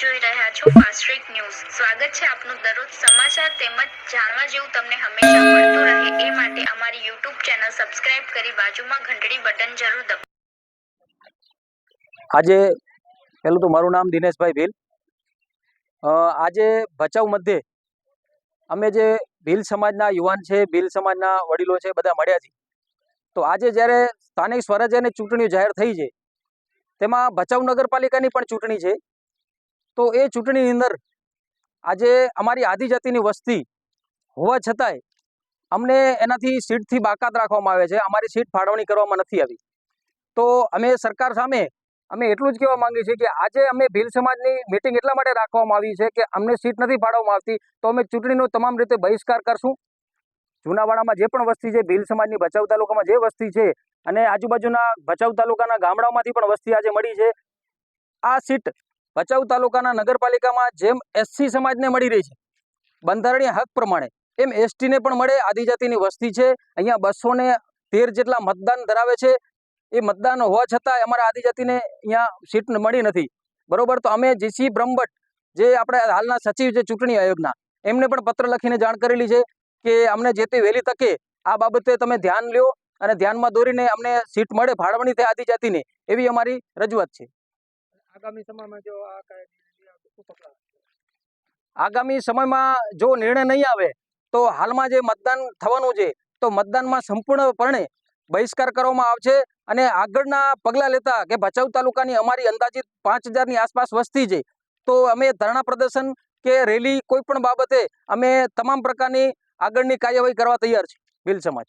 જોઈ રહ્યા છો ફાસ્ટ્રેક ન્યૂઝ સ્વાગત છે આપનું દરરોજ સમાચાર તેમજ જાણવા જેવું તમને હંમેશા મળતું રહે એ માટે અમારી YouTube ચેનલ સબસ્ક્રાઇબ કરી બાજુમાં ઘંટડી બટન જરૂર દબાવો. આજે, પહેલું તો મારું નામ દિનેશભાઈ ભીલ. આજે ભચાઉ મધ્યે અમે જે ભીલ સમાજના યુવાન છે, ભીલ સમાજના વડીલો છે, બધા મળ્યા છીએ. તો આજે જ્યારે સ્થાનિક સ્વરાજ્યની ચૂંટણીઓ જાહેર થઈ છે, તેમાં ભચાઉ નગરપાલિકાની પણ ચૂંટણી છે. તો એ ચૂંટણીની અંદર આજે અમારી આદિજાતિની વસ્તી હોવા છતાંય અમને એનાથી સીટથી બાકાત રાખવામાં આવે છે. અમારી સીટ ફાળવણી કરવામાં નથી આવી. તો અમે સરકાર સામે અમે એટલું જ કહેવા માંગીએ છીએ કે આજે અમે ભીલ સમાજની મિટિંગ એટલા માટે રાખવામાં આવી છે કે અમને સીટ નથી ફાળવવામાં આવતી. તો અમે ચૂંટણીનો તમામ રીતે બહિષ્કાર કરશું. જૂનાવાડામાં જે પણ વસ્તી છે, ભીલ સમાજની, ભચાઉ તાલુકામાં જે વસ્તી છે અને આજુબાજુના ભચાઉ તાલુકાના ગામડાઓમાંથી પણ વસ્તી આજે મળી છે. આ સીટ ભચાઉ તાલુકાના નગરપાલિકામાં જેમ એસસી સમાજને મળી રહી છે, બંધારણીય હક પ્રમાણે, એમ એસટીને પણ મળે, આદિજાતિની વસ્તી છે, અહીંયા બસો તેર જેટલા મતદાન ધરાવે છે, એ મતદાન હોવા છતાં અમારા આદિજાતિને અહીંયા સીટ મળી નથી. બરોબર, તો અમે જીસી બ્રહ્મભટ્ટ, જે આપણે હાલના સચિવ છે ચૂંટણી આયોગના, એમને પણ પત્ર લખીને જાણ કરેલી છે કે અમને જે તે વહેલી તકે આ બાબતે તમે ધ્યાન લ્યો અને ધ્યાનમાં દોરીને અમને સીટ મળે ફાળવણી થાય આદિજાતિને, એવી અમારી રજૂઆત છે. આગામી સમયમાં જો આ આગામી સમયમાં જો નિર્ણય નહીં આવે, તો હાલમાં જે મતદાન થવાનું છે, તો મતદાનમાં સંપૂર્ણપણે બહિષ્કાર કરવામાં આવશે અને આગળના પગલાં લેતા કે ભચાઉ તાલુકાની અમારી અંદાજિત પાંચ હજારની આસપાસ વસ્તી છે, તો અમે ધરણા પ્રદર્શન કે રેલી કોઈ પણ બાબતે અમે તમામ પ્રકારની આગળની કાર્યવાહી કરવા તૈયાર છે ભીલ સમાજ.